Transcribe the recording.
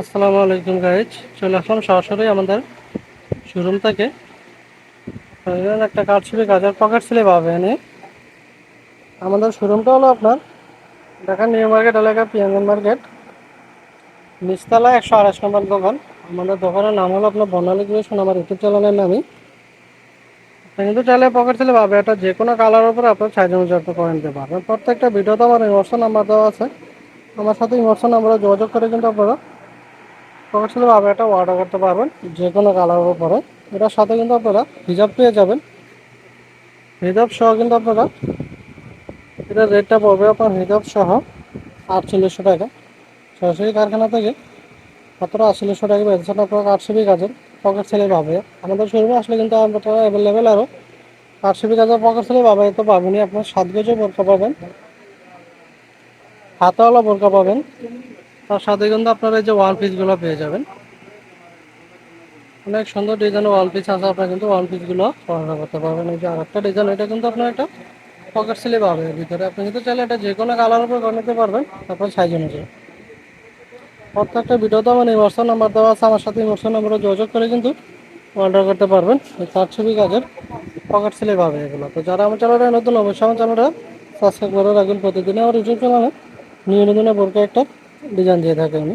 আসসালামু আলাইকুম গাইজ চলে আসলাম সরাসরি আমাদের শোরুম থেকে। একটা কারচুপি গাজার পকেট স্লিপ হবে এনে। আমাদের শোরুমটা হলো আপনার ঢাকা নিউ মার্কেট এলাকা পিয়াঙ্গন মার্কেট নিচতলা একশো আড়াইশ নম্বর দোকান। আমাদের দোকানের নাম হলো আপনার বর্ণালী ক্রিয়েশন আমার ইউটিউব চ্যানেলের নামই। কিন্তু চাইলে পকেট স্লিপ পাবে এটা যে কোনো কালারের উপরে আপনার সাইজ অনুযায়ী আপনি করে নিতে পারবেন। প্রত্যেকটা ভিডিওতে আমার ইমোশন নাম্বার দেওয়া আছে। আমার সাথে ইমোশন নাম্বারে যোগাযোগ করে কিন্তু আপনারা আবার একটা অর্ডার করতে পারবেন, যে কোনো কালারের উপরে। এটার সাথে কিন্তু আপনারা হিজাব পেয়ে যাবেন। হিজাব সহ কিন্তু আপনারা এটা রেটটা পড়বে আপনার হিজাব সহ আটচল্লিশশো টাকা। সরাসরি কারখানা থেকে মাত্র আটচল্লিশশো টাকা বেঁচেছেন আপনার আটশোবি কাজের পকেট সেলে পাবে আমাদের শোরুমে আসলে কিন্তু আপনারা অ্যাভেলেবেল আরও আটশোবি কাজের পকেট সেলে পাবে তো পাবেনই, আপনার সাত গজও বোরকা পাবেন। হাতাওয়ালা বোরকা পাবেন। তার সাথে কিন্তু আপনারা এই যে ওয়ান পিসগুলো পেয়ে যাবেন। অনেক সুন্দর ডিজাইনের ওয়ান পিস আছে, আপনারা কিন্তু ওয়ান পিসগুলো অর্ডার করতে পারবেন। এই যে আরেকটা ডিজাইন এটা কিন্তু আপনার একটা পকেট স্লিপ হবে ভিতরে। আপনি কিন্তু চাইলে এটা যে কোনো কালার উপর করে নিতে পারবেন আপনার সাইজ অনুযায়ী। প্রত্যেকটা ভিডিওতে আমার ইমোশন নাম্বার দেওয়া আছে, আমার সাথে ইমোশন নাম্বারে যোগাযোগ করে কিন্তু অর্ডার করতে পারবেন। এই চার ছবি কাজের পকেট স্লিপ হবে এগুলো। তো যারা আমার চ্যানেলটা নতুন, অবশ্যই আমার চ্যানেলটা সাবস্ক্রাইব করে রাখবেন। প্রতিদিনই আমার ইউটিউব চ্যানেলে নিয়ে নতুন বোরকা একটা ডিজাইন দিয়ে থাকে আমি।